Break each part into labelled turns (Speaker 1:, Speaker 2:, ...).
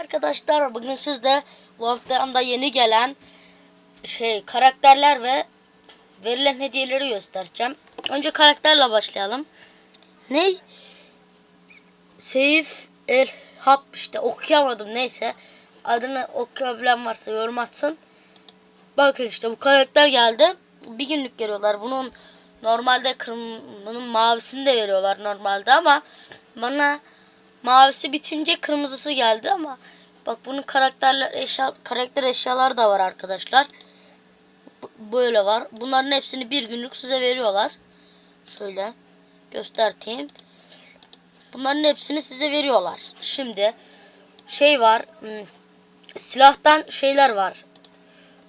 Speaker 1: Arkadaşlar bugün sizde Wolf'da yeni gelen şey karakterler ve verilen hediyeleri göstereceğim. Önce karakterle başlayalım. Ne? Seyif El Hap işte okuyamadım neyse. Adını okuyabilen varsa yorum atsın. Bakın işte bu karakter geldi. Bir günlük veriyorlar. Bunun normalde kırm bunun mavisini de veriyorlar normalde ama bana mavisi bitince kırmızısı geldi ama bak bunun karakterler eşya karakter eşyalar da var arkadaşlar. Bu- Böyle var. Bunların hepsini bir günlük size veriyorlar. Şöyle göstereyim. Bunların hepsini size veriyorlar. Şimdi şey var. hmm, Silahtan şeyler var.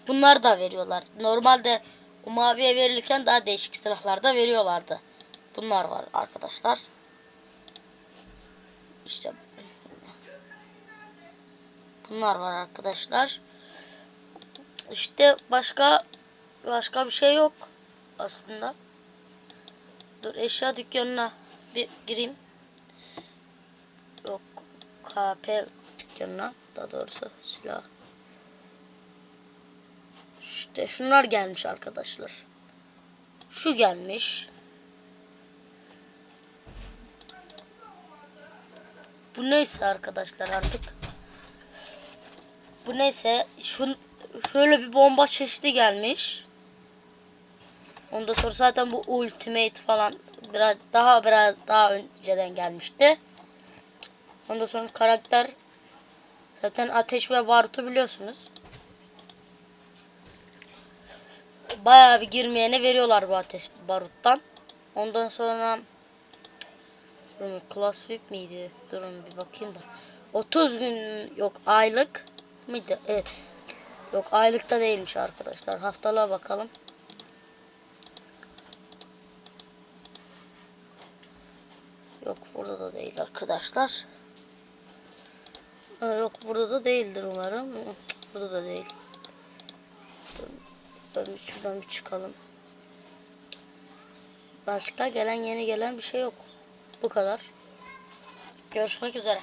Speaker 1: Bunlar da veriyorlar. Normalde o maviye verilirken daha değişik silahlar da veriyorlardı. Bunlar var arkadaşlar. İşte bunlar var arkadaşlar. İşte başka başka bir şey yok aslında. Dur eşya dükkanına bir gireyim. Yok KP dükkanına daha doğrusu silah. İşte şunlar gelmiş arkadaşlar. Şu gelmiş. Bu neyse arkadaşlar artık. Bu neyse. Şun, şöyle bir bomba çeşidi gelmiş. Ondan sonra zaten bu ultimate falan biraz daha biraz daha önceden gelmişti. Ondan sonra karakter zaten ateş ve barutu biliyorsunuz. Bayağı bir girmeyene veriyorlar bu ateş baruttan. Ondan sonra Durun, Class VIP miydi? Durun bir bakayım da. 30 gün yok aylık mıydı? Evet. Yok aylıkta değilmiş arkadaşlar. Haftalığa bakalım. Yok burada da değil arkadaşlar. Ha, yok burada da değildir umarım. Burada da değil. Dur, şuradan bir çıkalım. Başka gelen yeni gelen bir şey yok. Bu kadar. Görüşmek üzere.